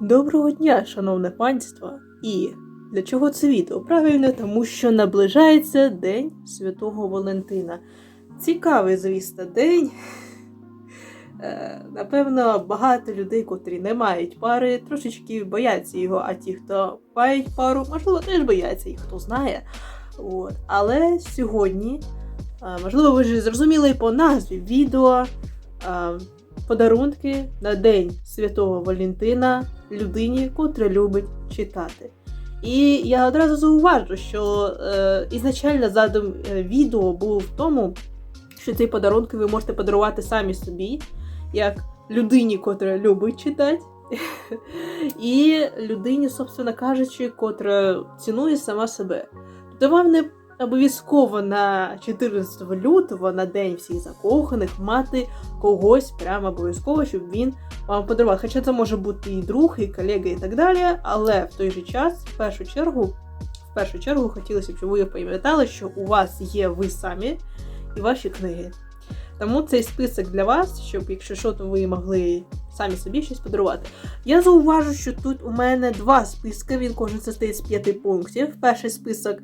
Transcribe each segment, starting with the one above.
Доброго дня, шановне панство! І для чого це відео? Правильно, тому що наближається День Святого Валентина. Цікавий, звісно, день. Е, Напевно, багато людей, котрі не мають пари, трошечки бояться його, а ті, хто мають пару, можливо, теж бояться, і хто знає. От. Але сьогодні, е, можливо, ви вже зрозуміли по назві відео. Подарунки на День Святого Валентина людині, котра любить читати. І я одразу зауважу, що е, ізначально задум е, відео був в тому, що ці подарунки ви можете подарувати самі собі, як людині, котра любить читати, і людині, собственно кажучи, котра цінує сама себе. Тобто вам не обов'язково на 14 лютого, на День всіх закоханих, мати когось прямо обов'язково, щоб він вам подарував. Хоча це може бути і друг, і колега, і так далі. Але в той же час, в першу чергу, в першу чергу, хотілося б, щоб ви пам'ятали, що у вас є ви самі і ваші книги. Тому цей список для вас, щоб, якщо що, то ви могли самі собі щось подарувати. Я зауважу, що тут у мене два списки, він кожен состоїть з п'яти пунктів. Перший список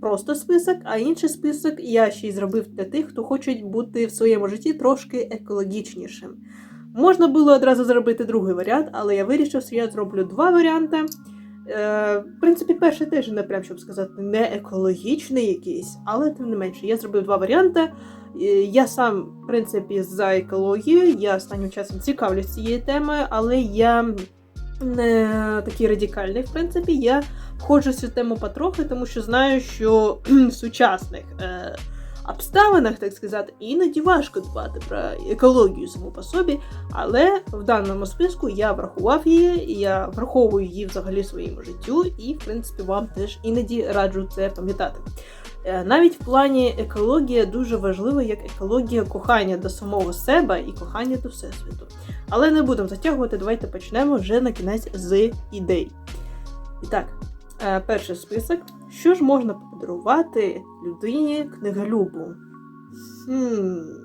просто список, а інший список я ще й зробив для тих, хто хоче бути в своєму житті трошки екологічнішим. Можна було одразу зробити другий варіант, але я вирішив, що я зроблю два варіанти. Е, в принципі, перший теж не прям, щоб сказати, не екологічний якийсь, але тим не менше, я зробив два варіанти. Е, Я сам, в принципі, за екологію, я останнім часом цікавлюсь цією темою, але я не такий радикальний, в принципі, я входжу в цю тему потрохи, тому що знаю, що в сучасних е, обставинах, так сказати, іноді важко дбати про екологію саму по собі, але в даному списку я врахував її, я враховую її взагалі своєму життю, і, в принципі, вам теж іноді раджу це пам'ятати. Е, Навіть в плані екологія дуже важлива, як екологія кохання до самого себе і кохання до всесвіту. Але не будемо затягувати, давайте почнемо вже на кінець з ідей. І так, е, перший список. Що ж можна подарувати людині книголюбу? Хм.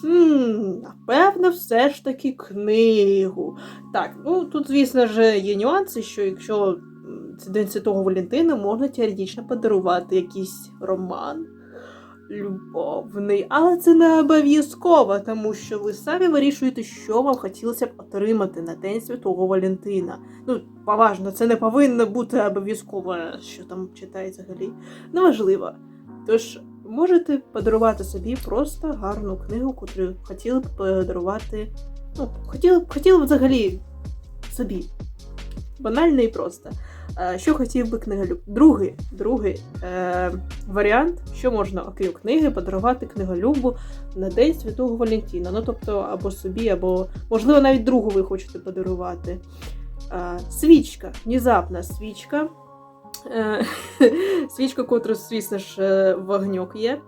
Хм, напевно, все ж таки книгу. Так, ну тут, звісно ж, є нюанси, що якщо День Святого Валентина, можна теоретично подарувати якийсь роман любовний, але це не обов'язково, тому що ви самі вирішуєте, що вам хотілося б отримати на День Святого Валентина. Ну, поважно, це не повинно бути обов'язково, що там читається взагалі. Неважливо. Тож можете подарувати собі просто гарну книгу, яку хотіли б подарувати. Ну, хотіли б хотіли б взагалі собі. Банально і просто. Е, Що хотів би книголюб? Другий, другий е, варіант, що можна, окрім книги, подарувати книголюбу на День Святого Валентина. Ну, тобто, або собі, або, можливо, навіть другу ви хочете подарувати. Е, свічка, внезапна свічка. Е, свічка, котра, звісно ж, е, вогньок є.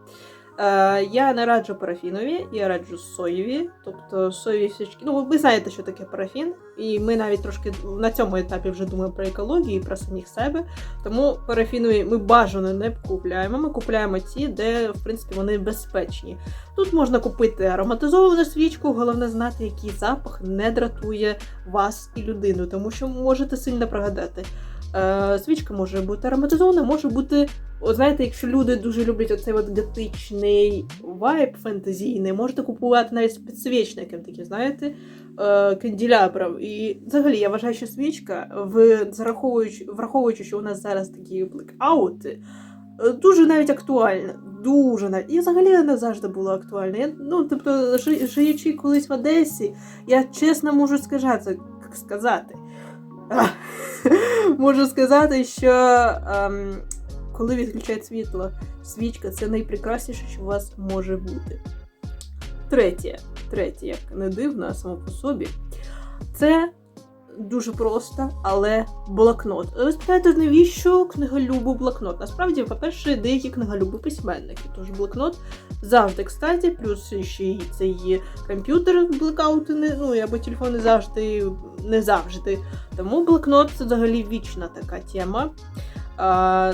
Е, я не раджу парафінові, я раджу соєві, тобто соєві свічки. Ну, ви знаєте, що таке парафін, і ми навіть трошки на цьому етапі вже думаємо про екологію і про самих себе. Тому парафінові ми бажано не купуємо. Ми купуємо ті, де в принципі вони безпечні. Тут можна купити ароматизовану свічку, головне знати, який запах не дратує вас і людину, тому що можете сильно прогадати. Е, свічка може бути ароматизована, може бути, от знаєте, якщо люди дуже люблять оцей от готичний вайб фентезійний, можете купувати навіть з підсвічником, такі, знаєте, е. І взагалі я вважаю, що свічка, в, зараховуючи, враховуючи, що у нас зараз такі блекаути, е, дуже навіть актуальна. Дуже навіть. І взагалі вона завжди була актуальна. Я, ну, тобто, жи- живучи колись в Одесі, я чесно можу сказати, сказати. Можу сказати, що ем, коли відключають світло, свічка це найпрекрасніше, що у вас може бути. Третє, третє, як не дивно, а само по собі, це дуже просто, але блокнот. Ви спитаєте, навіщо книголюбу блокнот? Насправді, по-перше, деякі книголюби письменники, тож блокнот завжди, кстати, плюс ще й цей комп'ютер блекаути, не, ну або телефон завжди, не завжди. Тому блокнот це взагалі вічна така тема.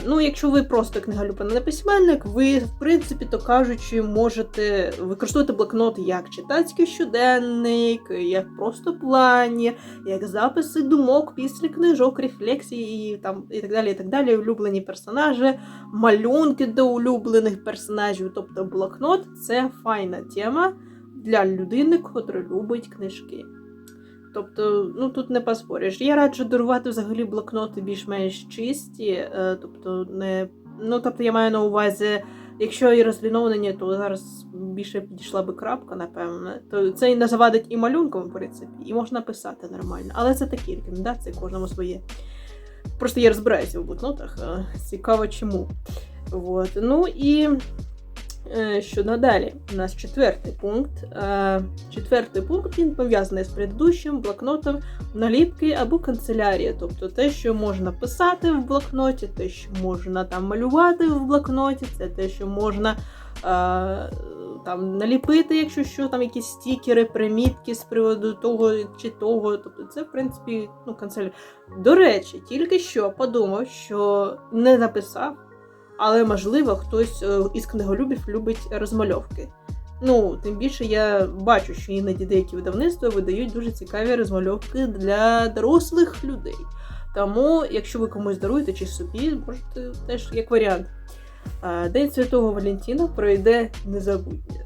Ну, якщо ви просто книголюб, не письменник, ви, в принципі, то кажучи, можете використовувати блокнот як читацький щоденник, як просто плані, як записи думок після книжок, рефлексії і там і так далі. і так далі, Улюблені персонажі, малюнки до улюблених персонажів. Тобто блокнот це файна тема для людини, котра любить книжки. Тобто, ну тут не поспориш. Я раджу дарувати взагалі блокноти більш-менш чисті. е, Тобто, не. Ну, тобто, я маю на увазі, якщо і розліновані, то зараз більше підійшла би крапка, напевно. То це і не завадить і малюнком, в принципі, і можна писати нормально. Але це такі рекомендації, кожному своє. Просто я розбираюся в блокнотах. е, Цікаво чому. Вот. Ну і Що надалі? У нас четвертий пункт. Е, Четвертий пункт він пов'язаний з предыдущим блокнотом наліпки або канцелярія. Тобто те, що можна писати в блокноті, те, що можна там малювати в блокноті, це те, що можна е, там наліпити, якщо що, там якісь стікери, примітки з приводу того чи того. Тобто, це, в принципі, ну, канцелярія. До речі, тільки що подумав, що не написав. Але можливо хтось е, із книголюбів любить розмальовки. Ну, тим більше я бачу, що іноді деякі видавництва видають дуже цікаві розмальовки для дорослих людей. Тому, якщо ви комусь даруєте чи собі, можете теж як варіант. День Святого Валентина пройде незабутньо.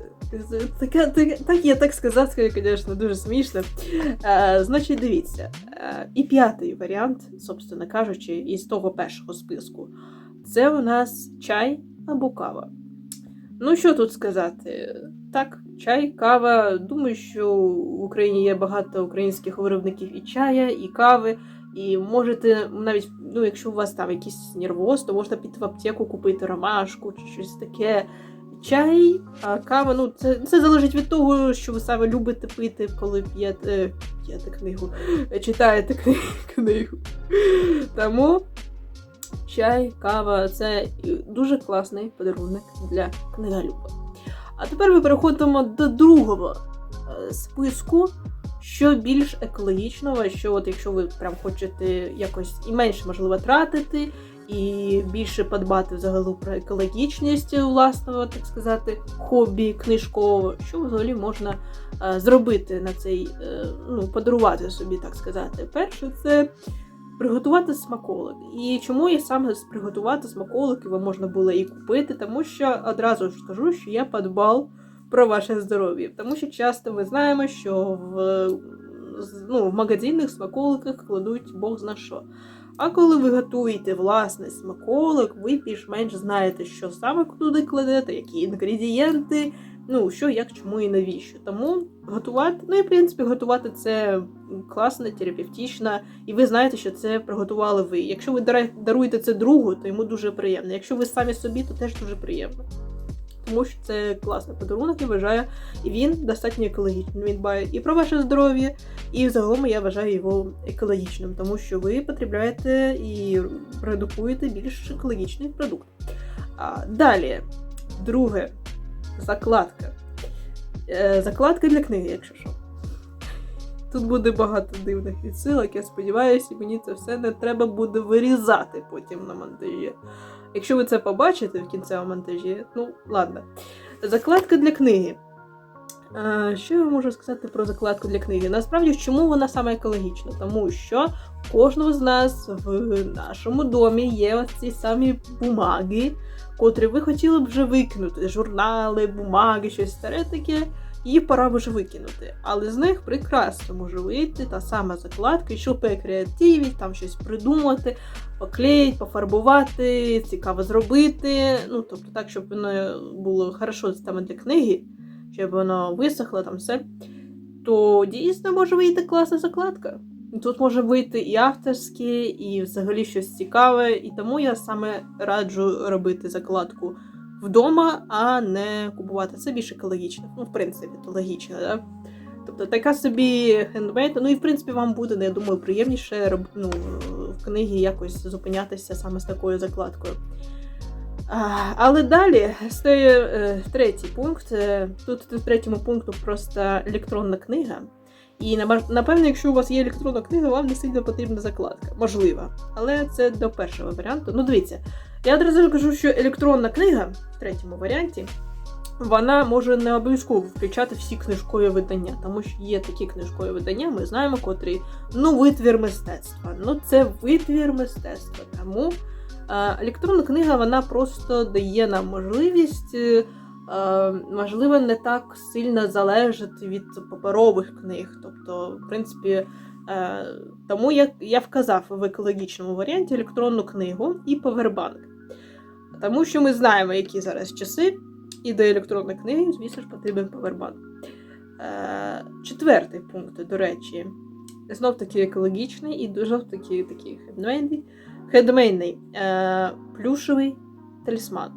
Так, так, так я так сказав, звісно, дуже смішно. А, значить, дивіться. А, і п'ятий варіант, собственно кажучи, із того першого списку. Це у нас чай або кава. Ну, що тут сказати? Так, чай, кава. Думаю, що в Україні є багато українських виробників і чая, і кави. І можете навіть, ну, якщо у вас там якийсь нервоз, то можна піти в аптеку купити ромашку чи щось таке. Чай, а кава, ну це це залежить від того, що ви саме любите пити, коли п'єте п'єте книгу, читаєте книгу. Тому чай, кава це дуже класний подарунок для книголюба. А тепер ми переходимо до другого е, списку, що більш екологічного, що от якщо ви прям хочете якось і менше можливо тратити, і більше подбати взагалі про екологічність власного, так сказати, хобі книжкового, що взагалі можна е, зробити на цей, е, ну, подарувати собі, так сказати. Перше, це приготувати смаколик. І чому я саме приготувати смаколики вам можна було і купити, тому що одразу ж скажу, що я подбав про ваше здоров'я. Тому що часто ми знаємо, що в ну, в магазинних смаколиках кладуть Бог зна що. А коли ви готуєте власний смаколик, ви більш-менш знаєте, що саме туди кладете, які інгредієнти, ну, що, як, чому і навіщо. Тому готувати, ну і в принципі, готувати це класно, терапевтично, і ви знаєте, що це приготували ви. Якщо ви даруєте це другу, то йому дуже приємно. Якщо ви самі собі, то теж дуже приємно. Тому що це класний подарунок, я вважаю, і він достатньо екологічний. Він дбає і про ваше здоров'я, і взагалом я вважаю його екологічним, тому що ви потребляєте і продукуєте більш екологічний продукт. А, Далі, друге, закладка. Е, Закладка для книги, якщо що. Тут буде багато дивних відсилок, я сподіваюся, мені це все не треба буде вирізати потім на монтажі. Якщо ви це побачите в кінцевому монтажі, ну, ладно. Закладка для книги. Що я можу сказати про закладку для книги? Насправді, чому вона саме екологічна? Тому що кожного з нас в нашому домі є ось ці самі бумаги, котрі ви хотіли б вже викинути. Журнали, бумаги, щось старе таке. Її пора вже викинути. Але з них прекрасно може вийти та сама закладка, що покреативіть, там щось придумати, поклеїть, пофарбувати, цікаво зробити. Ну, тобто так, щоб воно було хорошо саме для книги, щоб воно висохло там все. То дійсно може вийти класна закладка. Тут може вийти і авторське, і взагалі щось цікаве, і тому я саме раджу робити закладку вдома, а не купувати. Це більш екологічно. Ну, в принципі, то логічно, да? Тобто така собі хендмейд, ну і в принципі вам буде, я думаю, приємніше ну, в книгі якось зупинятися саме з такою закладкою. Але далі стає е, третій пункт. Тут в третьому пункту просто електронна книга. І напевно, якщо у вас є електронна книга, вам не сильно потрібна закладка. Можливо. Але це до першого варіанту. Ну, дивіться, я одразу кажу, що електронна книга в третьому варіанті. Вона може не обов'язково включати всі книжкові видання, тому що є такі книжкові видання, ми знаємо, котрі ну витвір мистецтва. Ну це витвір мистецтва. Тому е, електронна книга вона просто дає нам можливість, е, е, можливо, не так сильно залежати від паперових книг. Тобто, в принципі, е, тому я, я вказав в екологічному варіанті електронну книгу і повербанк. Тому що ми знаємо, які зараз часи, і до електронної книги, звісно ж, потрібен повербанк. Е, четвертий пункт, до речі, знов таки екологічний і дуже таки такий хендмейний, хендмейний е, плюшевий талісман.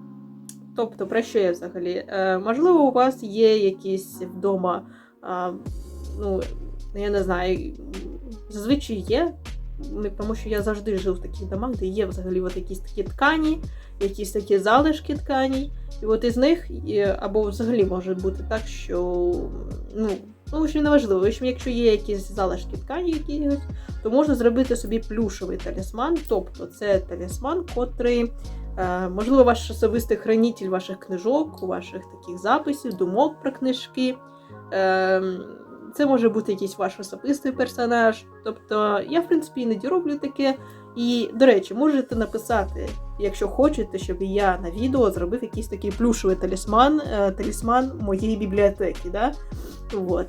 Тобто, про що я взагалі? Е, можливо, у вас є якісь вдома, е, ну, я не знаю, зазвичай є, тому що я завжди жив в таких домах, де є взагалі от якісь такі ткані, якісь такі залишки тканій. І от із них, або взагалі може бути так, що ну, ну в общем, неважливо. В общем, якщо є якісь залишки ткані якісь, то можна зробити собі плюшевий талісман. Тобто це талісман, котрий, е, можливо, ваш особистий хранитель ваших книжок, ваших таких записів, думок про книжки. Е, це може бути якийсь ваш особистий персонаж. Тобто, я, в принципі, іноді роблю таке. І, до речі, можете написати, якщо хочете, щоб я на відео зробив якийсь такий плюшевий талісман, е, талісман моєї бібліотеки. Да? Вот.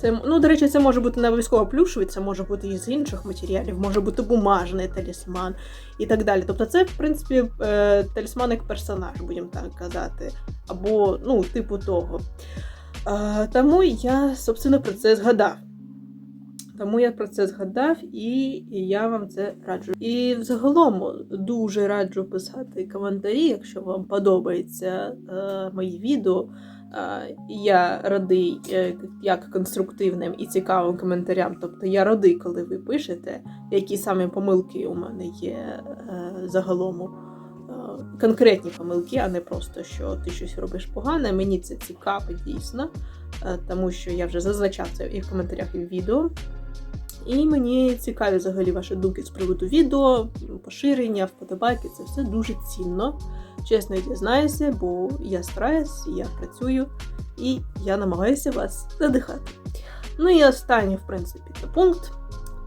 Це, ну, до речі, це може бути не обов'язково плюшевий, це може бути із інших матеріалів, може бути бумажний талісман і так далі. Тобто, це, в принципі, е, талісман як персонаж, будемо так казати, або ну, типу того. Е, тому я, собственно, про це згадав. Тому я про це згадав і я вам це раджу. І взагалом дуже раджу писати коментарі, якщо вам подобається е, мої відео. Е, я радий е, як конструктивним і цікавим коментарям. Тобто я радий, коли ви пишете, які саме помилки у мене є загалом. Конкретні помилки, а не просто що ти щось робиш погане. Мені це цікаво дійсно, тому що я вже зазначав це і в коментарях, і в відео. І мені цікаві взагалі ваші думки з приводу відео, поширення, вподобайки. Це все дуже цінно. Чесно дізнаюся, бо я стараюсь, я працюю і я намагаюся вас надихати. Ну і останній, в принципі, це пункт.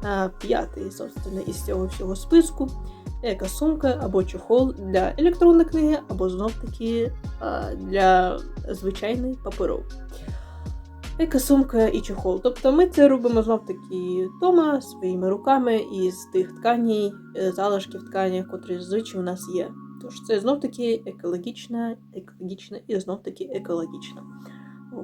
е, П'ятий, собственно, із цього всього списку. Еко-сумка або чохол для електронної книги, або знов-таки е, для звичайної паперової. Еко-сумка і чохол. Тобто ми це робимо знов таки вдома своїми руками із тих тканій, е, залишків ткані, котрі зазвичай у нас є. Тож це знов таки екологічна, екологічна і знов таки екологічна.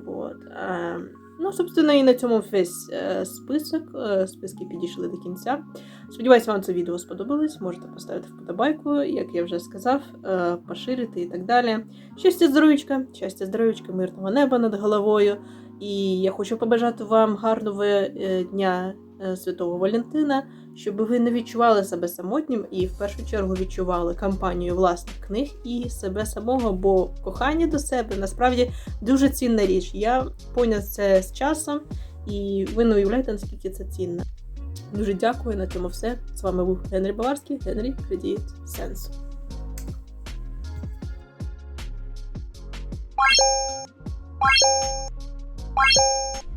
От. Е, ну, собственно, і на цьому весь е, список. Списки підійшли до кінця. Сподіваюсь, вам це відео сподобалось. Можете поставити вподобайку, як я вже сказав, поширити і так далі. Щастя, здоров'ячка, щастя, здоров'ячка, мирного неба над головою. І я хочу побажати вам гарного е, дня е, Святого Валентина, щоб ви не відчували себе самотнім і в першу чергу відчували кампанію власних книг і себе самого, бо кохання до себе насправді дуже цінна річ. Я поняв це з часом, і ви не уявляєте, наскільки це цінно. Дуже дякую на цьому все. З вами був Генрі Баварський, Генрі Кредіт Сенсу. Bye. あ!